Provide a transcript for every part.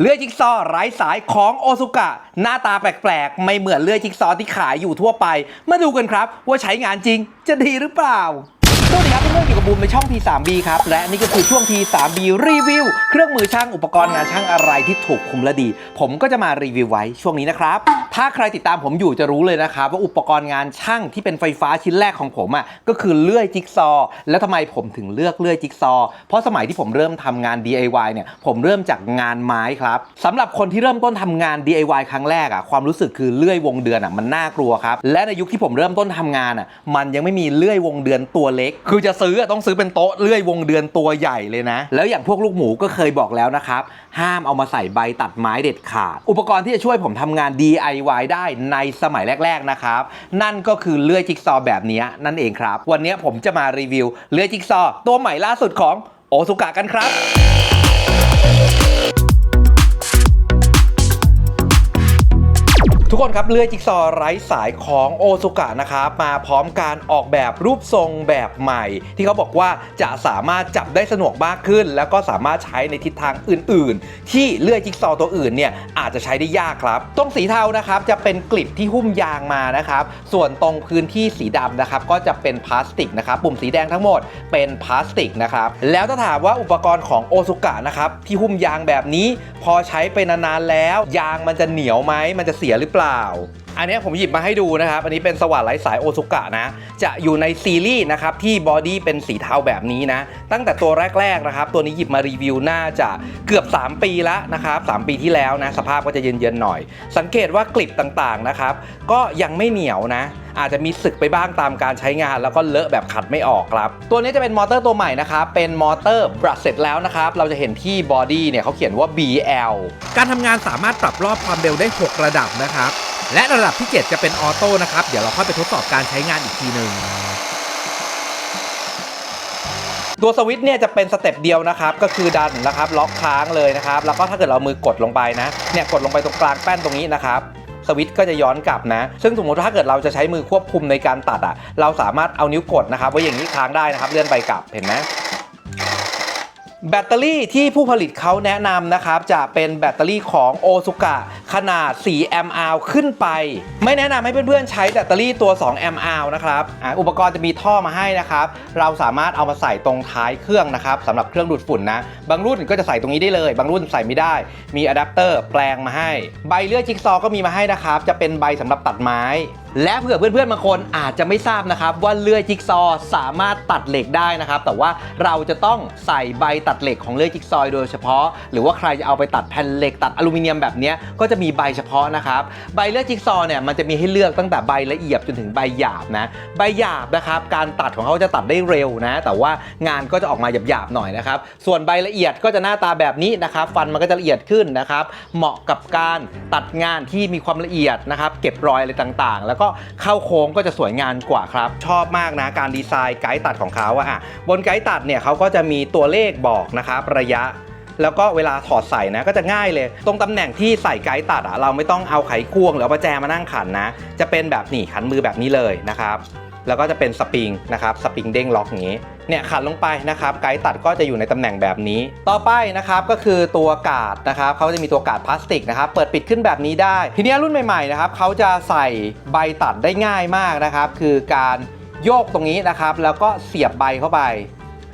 เลื่อยจิ๊กซอว์ไร้สายของโอซุกะ หน้าตาแปลกๆ ไม่เหมือนเลื่อยจิ๊กซอว์ที่ขายอยู่ทั่วไป มาดูกันครับ ว่าใช้งานจริงจะดีหรือเปล่าสวัสดีครับเพื่อนๆอยู่กับบูมในช่อง T3B ครับ และนี่ก็คือช่วง T3B รีวิว เครื่องมือช่างอุปกรณ์งานช่างอะไรที่ถูกคุมและดี ผมก็จะมารีวิวไว้ช่วงนี้นะครับ ถ้าใครติดตามผมอยู่จะรู้เลยนะครับว่าอุปกรณ์งานช่างที่เป็นไฟฟ้าชิ้นแรกของผมอะก็คือเลื่อยจิ๊กซอว์แล้วทำไมผมถึงเลือกเลื่อยจิ๊กซอว์เพราะสมัยที่ผมเริ่มทำงาน DIY เนี่ยผมเริ่มจากงานไม้ครับสำหรับคนที่เริ่มต้นทำงาน DIY ครั้งแรกอะความรู้สึกคือเลื่อยวงเดือนอะมันน่ากลัวครับและในยุคที่ผมเริ่มต้นทำงานอะมันยังไม่มีเลื่อยวงเดือนตัวเล็ก คือจะซื้อต้องซื้อเป็นโต๊ะเลื่อยวงเดือนตัวใหญ่เลยนะ แล้วอย่างพวกลูกหมูก็เคยบอกแล้วนะครับห้ามเอามาใส่ใบตัดไม้เด็ดขาด อุปกรณ์ที่จะช่วยผมทำงาน DIY ได้ในสมัยแรก ๆนะครับ นั่นก็คือเลื่อยจิ๊กซอว์แบบนี้นั่นเองครับ วันนี้ผมจะมารีวิวเลื่อยจิ๊กซอว์ตัวใหม่ล่าสุดของโอซุกะกันครับ ทุกคนครับเลื่อยจิ๊กซอว์ไร้สายของโอซุกะนะครับมาพร้อมการออกแบบรูปทรงแบบใหม่ ที่เขาบอกว่าจะสามารถจับได้สะดวกมากขึ้น แล้วก็สามารถใช้ในทิศทางอื่น ๆ ที่เลื่อยจิ๊กซอว์ตัวอื่นเนี่ยอาจจะใช้ได้ยากครับ ตรงสีเทานะครับจะเป็นกลิบที่หุ้มยางมานะครับส่วนตรงพื้นที่สีดำนะครับก็จะเป็นพลาสติกนะครับปุ่มสีแดงทั้งหมดเป็นพลาสติกนะครับแล้วถ้าถามว่าอุปกรณ์ของโอซุกะนะครับที่หุ้มยางแบบนี้ พอใช้ไปนานๆแล้ว ยางมันจะเหนียวไหมมันจะเสียหรือเปล่า Tchau! อันนี้ผมหยิบมาให้ดูนะครับ อันนี้เป็นสว่านไร้สายโอซุกะนะ จะอยู่ในซีรีส์นะครับที่บอดี้เป็นสีเทาแบบนี้นะ ตั้งแต่ตัวแรกๆนะครับ ตัวนี้หยิบมารีวิวน่าจะเกือบ 3 ปีแล้วนะครับ 3 ปีที่แล้วนะ สภาพก็จะเย็นๆหน่อย สังเกตว่ากลิบต่างๆนะครับ ก็ยังไม่เหนียวนะอาจจะมีสึกไปบ้างตามการใช้งานแล้วก็เลอะแบบขัดไม่ออกครับ ตัวนี้จะเป็นมอเตอร์ตัวใหม่นะครับ เป็นมอเตอร์บรัชเสร็จแล้วนะครับ เราจะเห็นที่บอดี้เนี่ยเขาเขียนว่า BL การทำงานสามารถปรับรอบความเร็วได้ 6 ระดับนะครับ และระดับที่ 7 จะเป็นออโต้นะครับ เดี๋ยวเราค่อยไปทดสอบการใช้งานอีกทีหนึ่งตัวสวิตช์เนี่ยจะเป็นสเต็ปเดียวนะครับ ก็คือดันนะครับ ล็อกค้างเลยนะครับ แล้วก็ถ้าเกิดเรามือกดลงไปนะ เนี่ยกดลงไปตรงกลางแป้นตรงนี้นะครับสวิตช์ก็จะย้อนกลับนะ ซึ่งสมมติถ้าเกิดเราจะใช้มือควบคุมในการตัดอะ เราสามารถเอานิ้วกดนะครับไว้อย่างนี้ค้างได้นะครับ เลื่อนไปกลับเห็นไหมแบตเตอรี่ที่ผู้ผลิตเขาแนะนำนะครับ จะเป็นแบตเตอรี่ของโอซุกะ ขนาด 4 แอมป์อาวขึ้นไป ไม่แนะนำให้เพื่อนๆ ใช้แบตเตอรี่ตัว 2 แอมป์อาวนะครับออุปกรณ์จะมีท่อมาให้นะครับ เราสามารถเอามาใส่ตรงท้ายเครื่องนะครับสำหรับเครื่องดูดฝุ่นนะ บางรุ่นก็จะใส่ตรงนี้ได้เลย บางรุ่นใส่ไม่ได้ มีอะแดปเตอร์แปลงมาให้ ใบเลื่อยจิ๊กซอว์ก็มีมาให้นะครับ จะเป็นใบสำหรับตัดไม้ และเผื่อเพื่อนๆบางคนอาจจะไม่ทราบนะครับว่าเลื่อยจิ๊กซอว์สามารถตัดเหล็กได้นะครับ แต่ว่าเราจะต้องใส่ใบตัดเหล็กของเลื่อยจิ๊กซอว์โดยเฉพาะ หรือว่าใครจะเอาไปตัดแผ่นเหล็กตัดอลูมิเนียมแบบนี้ก็จะมีใบเฉพาะนะครับ ใบเลือยจิ๊กซอว์เนี่ยมันจะมีให้เลือกตั้งแต่ใบละเอียดจนถึงใบหยาบนะ ใบหยาบนะครับ การตัดของเขาจะตัดได้เร็วนะ แต่ว่างานก็จะออกมาหยาบๆหน่อยนะครับ ส่วนใบละเอียดก็จะหน้าตาแบบนี้นะครับ ฟันมันก็จะละเอียดขึ้นนะครับ เหมาะกับการตัดงานที่มีความละเอียดนะครับ เก็บรอยอะไรต่างๆ แล้วก็เข้าโค้งก็จะสวยงามกว่าครับ ชอบมากนะการดีไซน์ไกด์ตัดของเขาอะอะบนไกด์ตัดเนี่ยเขาก็จะมีตัวเลขบอกนะครับระยะ แล้วก็เวลาถอดใส่นะก็จะง่ายเลย ตรงตำแหน่งที่ใส่ไกด์ตัดอะเราไม่ต้องเอาไขควงหรือเอาประแจมานั่งขันนะ จะเป็นแบบนี่ขันมือแบบนี้เลยนะครับ แล้วก็จะเป็นสปริงนะครับสปริงเด้งล็อกอย่างนี้เนี่ยขันลงไปนะครับไกด์ตัดก็จะอยู่ในตำแหน่งแบบนี้ ต่อไปนะครับก็คือตัวกาดนะครับเขาจะมีตัวกาดพลาสติกนะครับเปิดปิดขึ้นแบบนี้ได้ ทีนี้รุ่นใหม่ๆนะครับเขาจะใส่ใบตัดได้ง่ายมากนะครับ คือการโยกตรงนี้นะครับ แล้วก็เสียบใบเข้าไป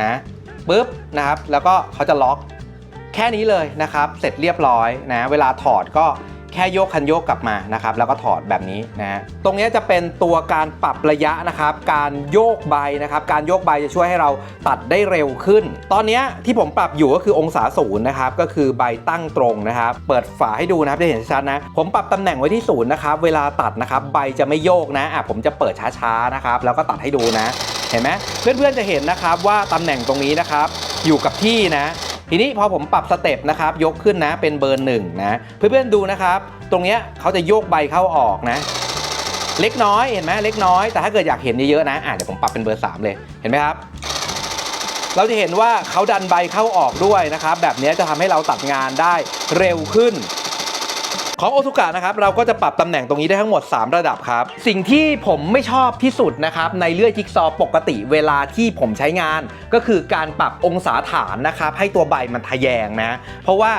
นะปึ๊บนะครับ แล้วก็เขาจะล็อก แค่นี้เลยนะครับ เสร็จเรียบร้อยนะ เวลาถอดก็แค่โยกคันโยกกลับมานะครับ แล้วก็ถอดแบบนี้นะ ตรงนี้จะเป็นตัวการปรับระยะนะครับ การโยกใบนะครับ การโยกใบจะช่วยให้เราตัดได้เร็วขึ้น ตอนนี้ที่ผมปรับอยู่ก็คือองศาศูนย์นะครับ ก็คือใบตั้งตรงนะครับ เปิดฝาให้ดูนะครับจะเห็นชัดนะ ผมปรับตำแหน่งไว้ที่ศูนย์นะครับ เวลาตัดนะครับใบจะไม่โยกนะอะผมจะเปิดช้าๆนะครับ แล้วก็ตัดให้ดูนะ เห็นไหมเพื่อนๆจะเห็นนะครับว่าตำแหน่งตรงนี้นะครับ อยู่กับที่นะ ทีนี้พอผมปรับสเต็ปนะครับยกขึ้นนะเป็นเบอร์หนึ่งนะเพื่อนๆดูนะครับ ตรงเนี้ยเขาจะโยกใบเข้าออกนะ เล็กน้อยเห็นไหมเล็กน้อยแต่ถ้าเกิดอยากเห็นเยอะๆนะอะเดี๋ยวผมปรับเป็นเบอร์ 3 เลยเห็นไหมครับ เราจะเห็นว่าเขาดันใบเข้าออกด้วยนะครับ แบบนี้จะทำให้เราตัดงานได้เร็วขึ้น ของโอซุกะนะครับเราก็จะปรับตำแหน่งตรงนี้ได้ทั้งหมด 3 ระดับครับ สิ่งที่ผมไม่ชอบที่สุดนะครับในเลื่อยจิ๊กซอว์ปกติเวลาที่ผมใช้งาน ก็คือการปรับองศาฐานนะครับให้ตัวใบมันทะแยงนะ เพราะว่า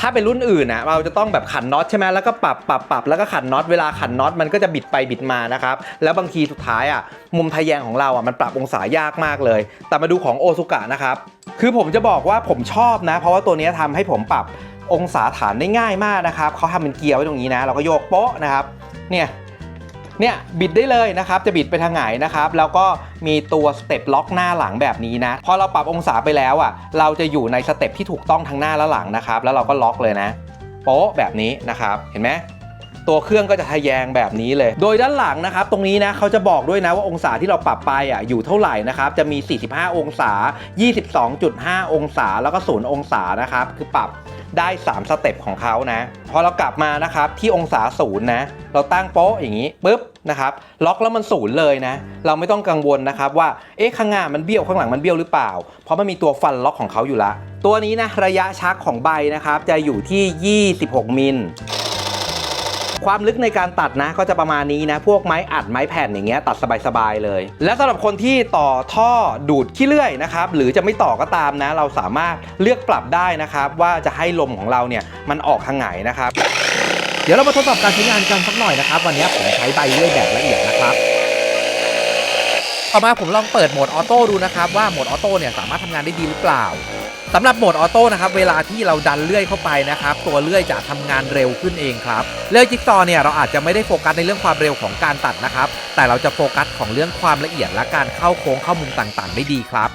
ถ้าเป็นรุ่นอื่นนะเราจะต้องแบบขันน็อตใช่ไหมแล้วก็ปรับปรับปรับแล้วก็ขันน็อตเวลาขันน็อตมันก็จะบิดไปบิดมานะครับแล้วบางทีสุดท้ายอะมุมทะแยงของเราอะมันปรับองศายากมากเลย แต่มาดูของโอซุกะนะครับคือผมจะบอกว่าผมชอบนะ เพราะว่าตัวนี้ยทำให้ผมปรับ องศาฐานได้ง่ายมากนะครับเขาทำเป็นเกียร์ไว้ตรงนี้นะ เราก็โยกโป๊ะนะครับ เนี่ยเนี่ยบิดได้เลยนะครับจะบิดไปทางไหนนะครับแล้วก็มีตัวสเต็ปล็อกหน้าหลังแบบนี้นะพอเราปรับองศาไปแล้วอะเราจะอยู่ในสเต็ปที่ถูกต้องทั้งหน้าและหลังนะครับแล้วเราก็ล็อกเลยนะโป๊ะแบบนี้นะครับเห็นไหมตัวเครื่องก็จะทะแยงแบบนี้เลย โดยด้านหลังนะครับ ตรงนี้นะเขาจะบอกด้วยนะว่าองศาที่เราปรับไปอะอยู่เท่าไหร่นะครับ จะมี 45 องศา 22.5 องศาแล้วก็ 0 องศานะครับ คือปรับ ได้ 3 สเต็ปของเขานะ พอเรากลับมานะครับที่องศาศูนย์นะ เราตั้งโป๊ะอย่างนี้ปุ๊บนะครับล็อกแล้วมันศูนย์เลยนะ เราไม่ต้องกังวลนะครับว่าเอ๊ะข้างหน้ามันเบี้ยวข้างหลังมันเบี้ยวหรือเปล่า เพราะมันมีตัวฟันล็อกของเขาอยู่ละ ตัวนี้นะระยะชักของใบนะครับจะอยู่ที่ 26 มิล ความลึกในการตัดนะ ก็จะประมาณนี้นะ พวกไม้อัดไม้แผ่นอย่างเงี้ยตัดสบายๆเลย และสำหรับคนที่ต่อท่อดูดขี้เลื่อยนะครับหรือจะไม่ต่อก็ตามนะ เราสามารถเลือกปรับได้นะครับว่าจะให้ลมของเราเนี่ยมันออกทางไหนนะครับ เดี๋ยวเรามาทดสอบการใช้งานกันสักหน่อยนะครับ วันนี้ผมใช้ใบเลื่อยแบบละเอียดนะครับ ต่อมาผมลองเปิดโหมดออโต้ดูนะครับว่าโหมดออโต้เนี่ยสามารถทำงานได้ดีหรือเปล่าสำหรับโหมดออโต้นะครับเวลาที่เราดันเลื่อยเข้าไปนะครับตัวเลื่อยจะทำงานเร็วขึ้นเองครับเลื่อยจิ๊กซอว์เนี่ยเราอาจจะไม่ได้โฟกัสในเรื่องความเร็วของการตัดนะครับแต่เราจะโฟกัสของเรื่องความละเอียดและการเข้าโค้งเข้ามุมต่างๆ ได้ดีครับ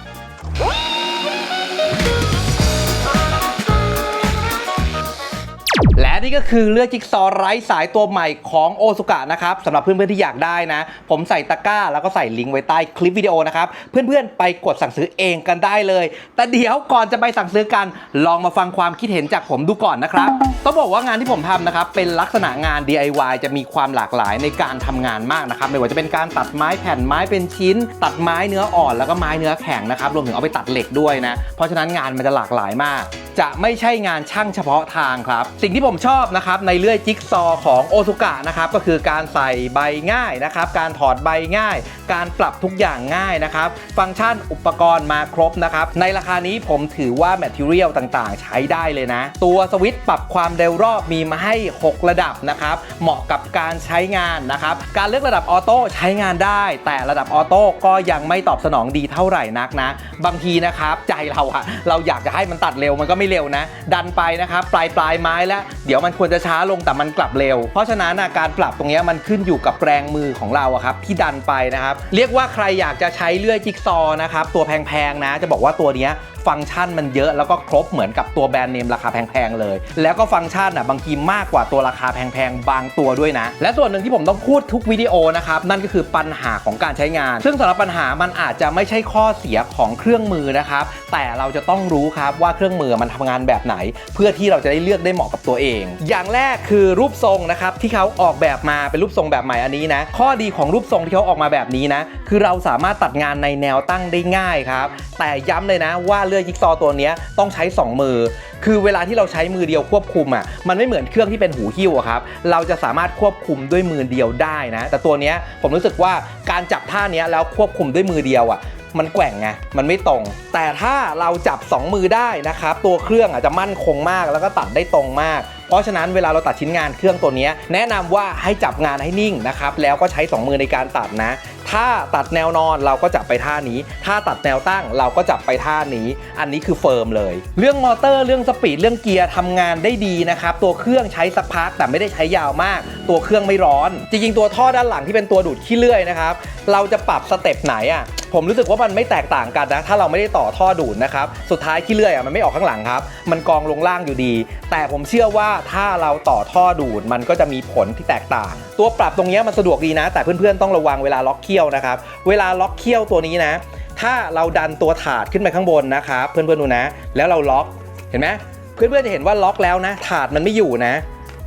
ก็คือเลือดจิ๊กซอว์ไร้สายตัวใหม่ของโอซุกะนะครับสำหรับเพื่อนๆที่อยากได้นะ ผมใส่ตะกร้า แล้วก็ใส่ลิงก์ไว้ใต้คลิปวิดีโอนะครับ เพื่อนๆไปกดสั่งซื้อเองกันได้เลย แต่เดี๋ยวก่อนจะไปสั่งซื้อกัน ลองมาฟังความคิดเห็นจากผมดูก่อนนะครับต้องบอกว่างานที่ผมทำนะครับเป็นลักษณะงาน DIY จะมีความหลากหลายในการทำงานมากนะครับไม่ว่าจะเป็นการตัดไม้แผ่นไม้เป็นชิ้น ตัดไม้เนื้ออ่อนแล้วก็ไม้เนื้อแข็งนะครับรวมถึงเอาไปตัดเหล็กด้วยนะเพราะฉะนั้นงานมันจะหลากหลายมาก จะไม่ใช่งานช่างเฉพาะทางครับ สิ่งที่ผมชอบนะครับในเลื่อยจิ๊กซอของโอซุกะนะครับก็คือการใส่ใบง่ายนะครับ การถอดใบง่าย การปรับทุกอย่างง่ายนะครับ ฟังก์ชันอุปกรณ์มาครบนะครับ ในราคานี้ผมถือว่าแมทเทียลต่างๆ ใช้ได้เลยนะ ตัวสวิตช์ปรับความเร็วรอบมีมาให้ 6 ระดับนะครับ เหมาะกับการใช้งานนะครับ การเลือกระดับออโต้ใช้งานได้ แต่ระดับออโต้ก็ยังไม่ตอบสนองดีเท่าไหร่นักนะ บางทีนะครับใจเราอะเราอยากจะให้มันตัดเร็วมันก็ไม่เร็วนะ ดันไปนะครับปลายปลายไม้แล้ว เดี๋ยวมันควรจะช้าลงแต่มันกลับเร็ว เพราะฉะนั้นการปรับตรงนี้มันขึ้นอยู่กับแรงมือของเราครับที่ดันไปนะครับ เรียกว่าใครอยากจะใช้เลื่อยจิ๊กซอว์นะครับตัวแพงๆนะ จะบอกว่าตัวนี้ ฟังก์ชันมันเยอะแล้วก็ครบเหมือนกับตัวแบรนด์เนมราคาแพงๆเลย แล้วก็ฟังก์ชันอะบางทีมากกว่าตัวราคาแพงๆบางตัวด้วยนะ และส่วนหนึ่งที่ผมต้องพูดทุกวิดีโอนะครับนั่นก็คือปัญหาของการใช้งาน ซึ่งสำหรับปัญหามันอาจจะไม่ใช่ข้อเสียของเครื่องมือนะครับแต่เราจะต้องรู้ครับว่าเครื่องมือมันทำงานแบบไหน เพื่อที่เราจะได้เลือกได้เหมาะกับตัวเอง อย่างแรกคือรูปทรงนะครับที่เขาออกแบบมาเป็นรูปทรงแบบใหม่อันนี้นะข้อดีของรูปทรงที่เขาออกมาแบบนี้นะคือเราสามารถตัดงานในแนวตั้งได้ง่ายครับแต่ย้ำเลยนะว่าลื่อยจิ๊กซอตัวนี้ต้องใช้ 2 มือ คือเวลาที่เราใช้มือเดียวควบคุมอะมันไม่เหมือนเครื่องที่เป็นหูหิ้วอะครับเราจะสามารถควบคุมด้วยมือเดียวได้นะแต่ตัวนี้ผมรู้สึกว่าการจับท่านี้แล้วควบคุมด้วยมือเดียวอะ มันแกว่งไงมันไม่ตรง แต่ถ้าเราจับ 2 มือได้นะครับตัวเครื่องอาจจะมั่นคงมากแล้วก็ตัดได้ตรงมาก เพราะฉะนั้นเวลาเราตัดชิ้นงานเครื่องตัวนี้แนะนำว่าให้จับงานให้นิ่งนะครับแล้วก็ใช้ 2 มือในการตัดนะ ถ้าตัดแนวนอนเราก็จับไปท่านี้ ถ้าตัดแนวตั้งเราก็จับไปท่านี้ อันนี้คือเฟิร์มเลย เรื่องมอเตอร์เรื่องสปีดเรื่องเกียร์ทำงานได้ดีนะครับตัวเครื่องใช้สักพักแต่ไม่ได้ใช้ยาวมาก ตัวเครื่องไม่ร้อน จริงๆตัวท่อด้านหลังที่เป็นตัวดูดขี้เลื่อยนะครับเราจะปรับสเต็ปไหนอะ ผมรู้สึกว่ามันไม่แตกต่างกันนะ ถ้าเราไม่ได้ต่อท่อดูดนะครับ สุดท้ายขี้เลื่อยอะมันไม่ออกข้างหลังครับ มันกองลงล่างอยู่ดี แต่ผมเชื่อว่าถ้าเราต่อท่อดูดมันก็จะมีผลที่แตกต่าง ตัวปรับตรงนี้มันสะดวกดีนะ แต่เพื่อนๆต้องระวังเวลาล็อกเขี้ยวนะครับ เวลาล็อกเขี้ยวตัวนี้นะ ถ้าเราดันตัวถาดขึ้นไปข้างบนนะครับเพื่อนๆดูนะ แล้วเราล็อกเห็นไหมเพื่อนๆจะเห็นว่าล็อกแล้วนะ ถาดมันไม่อยู่นะ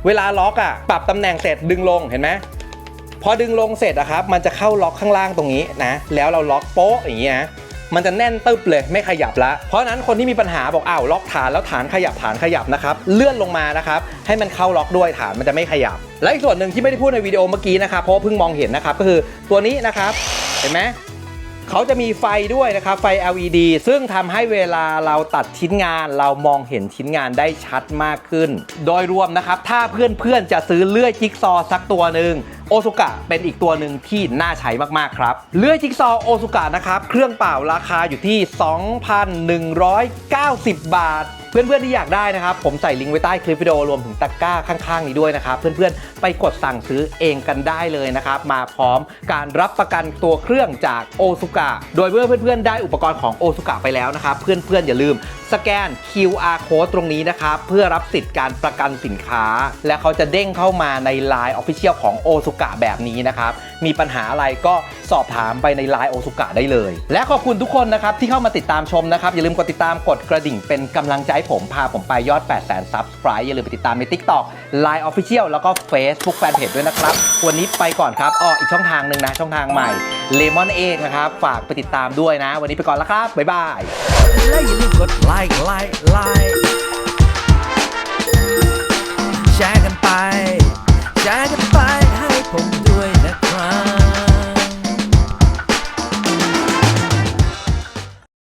เวลาล็อกอะปรับตำแหน่งเสร็จดึงลงเห็นไหม พอดึงลงเสร็จอะครับ มันจะเข้าล็อกข้างล่างตรงนี้นะ แล้วเราล็อกโป๊ะอย่างงี้นะมันจะแน่นตึบเลยไม่ขยับละเพราะนั้นคนที่มีปัญหาบอกอ้าวล็อกฐานแล้วฐานขยับฐานขยับนะครับเลื่อนลงมานะครับให้มันเข้าล็อกด้วยฐานมันจะไม่ขยับ และอีกส่วนหนึ่งที่ไม่ได้พูดในวิดีโอเมื่อกี้นะครับเพราะเพิ่งมองเห็นนะครับก็คือตัวนี้นะครับเห็นไหม เขาจะมีไฟด้วยนะครับ ไฟ LED ซึ่งทำให้เวลาเราตัดชิ้นงาน เรามองเห็นชิ้นงานได้ชัดมากขึ้น โดยรวมนะครับ ถ้าเพื่อนๆ จะซื้อเลื่อยจิ๊กซอสักตัวหนึ่งโอซุกะเป็นอีกตัวหนึ่งที่น่าใช้มากๆครับ เลื่อยจิ๊กซอโอซุกะนะครับ เครื่องเปล่าราคาอยู่ที่ 2,190 บาท เพื่อนๆที่อยากได้นะครับ ผมใส่ลิงก์ไว้ใต้คลิปวิดีโอรวมถึงตะกร้าข้างๆนี้ด้วยนะครับ เพื่อนๆไปกดสั่งซื้อเองกันได้เลยนะครับ มาพร้อมการรับประกันตัวเครื่องจากโอซุกะโดยเมื่อเพื่อนๆได้อุปกรณ์ของโอซุกะไปแล้วนะครับ เพื่อนๆอย่าลืมสแกน QR code ตรงนี้นะครับ เพื่อรับสิทธิ์การประกันสินค้า และเขาจะเด้งเข้ามาใน Line Official ของโอซุกะแบบนี้นะครับ มีปัญหาอะไรก็สอบถามไปใน Line โอซุกะได้เลย และขอบคุณทุกคนนะครับที่เข้ามาติดตามชมนะครับ อย่าลืมกดติดตามกดกระดิ่งเป็นกำลังใจผมพาผมไปยอด 8 0 0 0 0 0ซับสไครต์อย่าลืมไปติดตามใน TikTok Line Official แล้วก็ Facebook Fanpage ด้วยนะครับ วันนี้ไปก่อนครับอ้ออีกช่องทางหนึ่งนะ ช่องทางใหม่เลมอนเองนะครับ ฝากไปติดตามด้วยนะ วันนี้ไปก่อนแล้วครับ บ๊ายบาย และอย่าลืมกดไลค์ไลค์ไลค์แชร์กันไป แชร์กันไปให้ผม